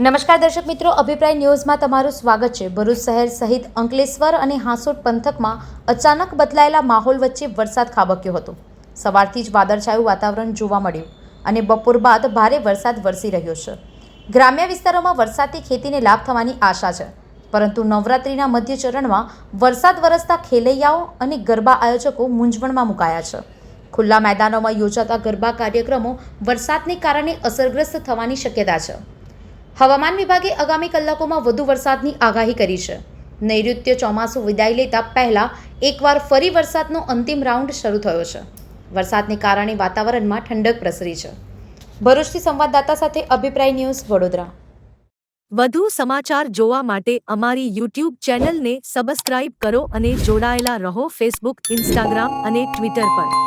નમસ્કાર દર્શક મિત્રો, અભિપ્રાય ન્યૂઝમાં તમારું સ્વાગત છે. ભરૂચ શહેર સહિત અંકલેશ્વર અને હાંસોટ પંથકમાં અચાનક બદલાયેલા માહોલ વચ્ચે વરસાદ ખાબક્યો હતો. સવારથી જ વાદળછાયું વાતાવરણ જોવા મળ્યું અને બપોર બાદ ભારે વરસાદ વરસી રહ્યો છે. ગ્રામ્ય વિસ્તારોમાં વરસાદથી ખેતીને લાભ થવાની આશા છે. પરંતુ નવરાત્રિના મધ્ય ચરણમાં વરસાદ વરસતા ખેલૈયાઓ અને ગરબા આયોજકો મૂંઝવણમાં મુકાયા છે. ખુલ્લા મેદાનોમાં યોજાતા ગરબા કાર્યક્રમો વરસાદને કારણે અસરગ્રસ્ત થવાની શક્યતા છે. હવામાન વિભાગે આગામી કલાકોમાં વધુ વરસાદની આગાહી કરી છે. નૈઋત્ય ચોમાસું વિદાય લેતા પહેલાં એકવાર ફરી વરસાદનો અંતિમ રાઉન્ડ શરૂ થયો છે. વરસાદને કારણે વાતાવરણમાં ઠંડક પ્રસરી છે. ભરૂચથી સંવાદદાતા સાથે અભિપ્રાય ન્યૂઝ વડોદરા. વધુ સમાચાર જોવા માટે અમારી યુટ્યુબ ચેનલને સબસ્ક્રાઇબ કરો અને જોડાયેલા રહો ફેસબુક, ઇન્સ્ટાગ્રામ અને ટ્વિટર પર.